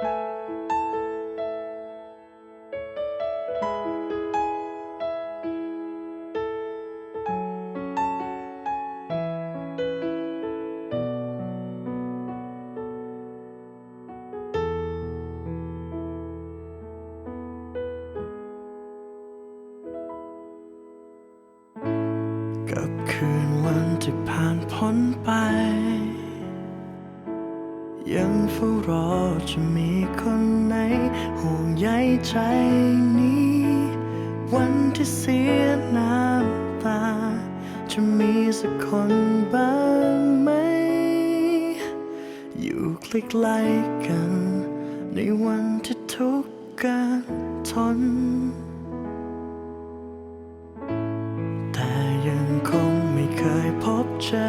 กับ เฝ้ารอจะมีคนไหนห่วงใยใจนี้ วันที่เสียน้ำตา จะมีสักคนบ้างไหม อยู่ใกล้ๆกัน ในวันที่ทุกข์การทน แต่ยังคงไม่เคยพบเจอ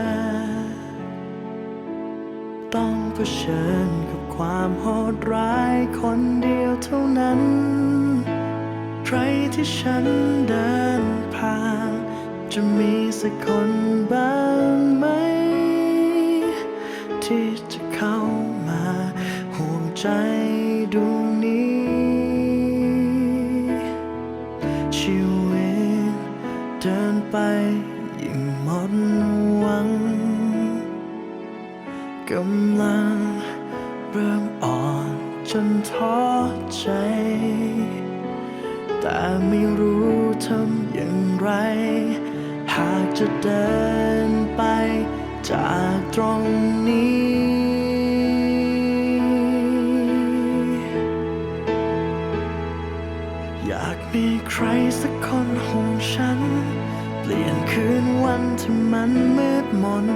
ต้อง ผชิญกับความโหดร้ายคนเดียวเท่านั้น ใครที่ฉันเดินผ่านจะมีสักคนบ้างไหม ที่จะเข้ามาห่วงใจดวงนี้ ชีวิตเดินไป ไร หากจะเดินไปจากตรงนี้ อยากมีใครสักคนห่วงฉัน เปลี่ยนคืนวันที่มันมืดมน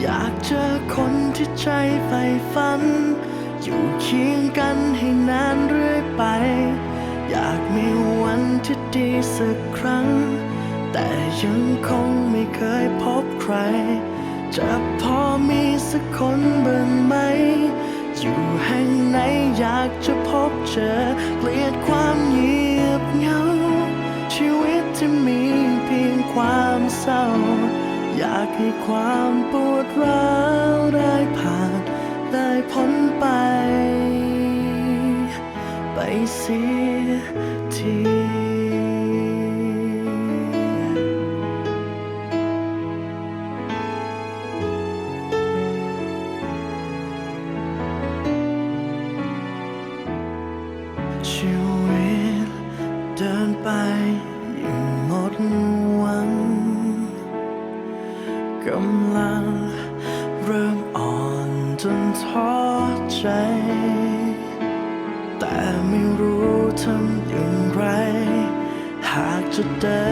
อยากเจอคนที่ใจใฝ่ฝัน อยู่เคียงกันให้นานเรื่อยไป อยากมีวันที่ดีสักครั้ง แต่ยังคงไม่เคยพบใคร จะพอมีสักคนบ้างไหม อยู่แห่งไหนอยากจะพบเจอ เกลียดความเงียบเหงา ชีวิตที่มีเพียงความเศร้า อยากให้ความปวดร้าวได้ผ่านได้พ้นไปไป เสียทีชีวิตเดินไปยิ่งหมดหวังกำลังเริ่มอ่อนจนท้อใจ ไม่รู้ทำอย่างไร หากจะเดิ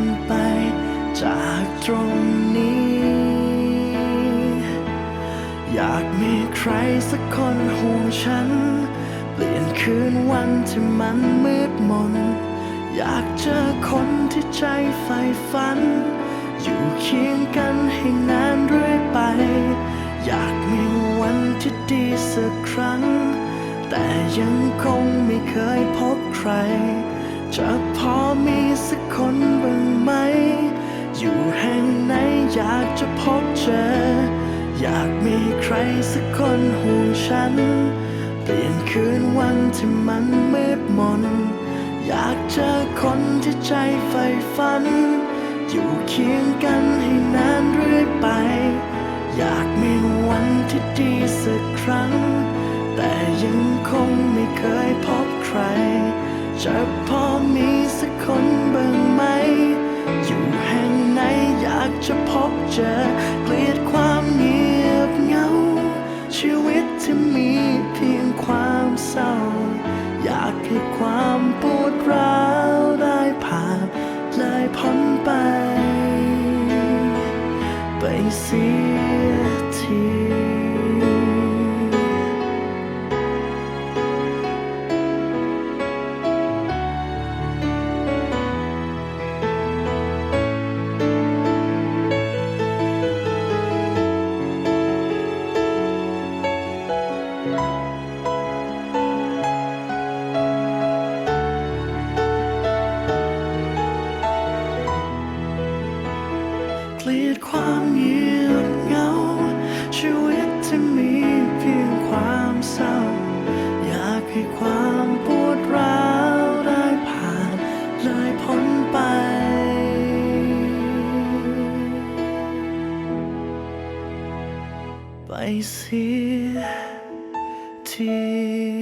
นไปจากตรงนี้ อยากมีใครสักคนห่วงฉัน เปลี่ยนคืนวันที่มันมืดมน อยากเจอคนที่ใจใฝ่ฝัน อยู่เคียงกันให้นานเรื่อยไป ยังคงไม่เคยพบใคร จะพอมีสักคนบ้างไหม อยู่แห่งไหนอยากจะพบเจอ อยากมีใครสักคนห่วงฉัน เปลี่ยนคืนวันที่มันมืดมน อยากเจอคนที่ใจใฝ่ฝัน อยู่เคียงกันให้นานเรื่อยไป อยากมีวันที่ดีสักครั้ง แต่ยังคงไม่เคยพบใคร จะพอมีสักคนบ้างไหม อยู่แห่งไหนอยากจะพบเจอ เกลียดความเงียบเหงา ชีวิตที่มีเพียงความเศร้า อยากให้ความปวดร้าวได้ผ่านเลยพ้นไป ไปเสียที เกลีดความเงียบเหงา ชีวิตที่มีเพียงความเศร้า อยากให้ความปวดร้าวได้ผ่านเลยพ้นไป ไปเสีย ที